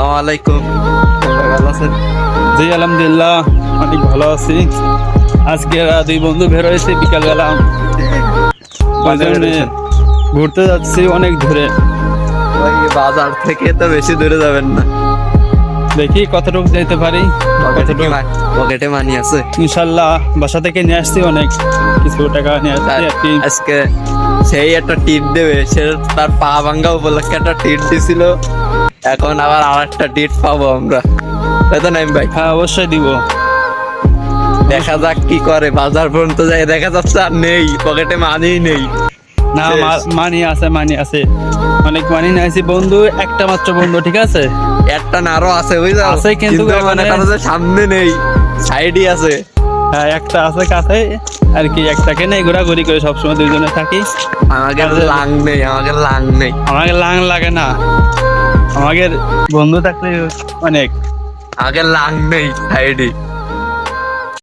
সালাম আলাইকুম। ভালো আছেন? জি আলহামদুলিল্লাহ অনেক ভালো আছি। আজকে দুই বন্ধু বের হয়েছে বিকালবেলা। ঘুরতে যাচ্ছি অনেক দূরে। ওই বাজার থেকে তো বেশি দূরে যাবেন না। দেখি কতটুকু যেতে পারি পকেটে মানি আছে? ইনশাল্লাহ বাসা থেকে নিয়ে আসছি অনেক। কিছু টাকা নিয়ে আসছি আজকে সেই একটা টিট দেবে সে তার পা ভাঙ্গা উপলক্ষে একটা টিট দিছিল। এখন আবার আর একটা টিট পাবো আমরা। তাই তো নাইম ভাই? হ্যাঁ অবশ্যই দিব। দেখা যাক কি করে বাজার পর্যন্ত যাই দেখা যাচ্ছে আর নেই পকেটে মানিই নেই। না মানি আছে মানি আছে। অনেক মানি নিয়েছি বন্ধু একটা মাত্র বন্ধু ঠিক আছে? একটা না আরও আছে বুঝছ? আছে কিন্তু মানে কারও যে সামনে নেই সাইডই আছে। হ্যাঁ একটা আছে কাছে আর কি একটাকে নেই ঘোরাঘুরি করে সবসময় দুইজনে থাকি। আমাকে লাং নেই আমাকে লাং নেই। আমাকে লাং লাগে না। আমাদের বন্ধু থাকলে অনেক। আগে লাগবেই সাইডে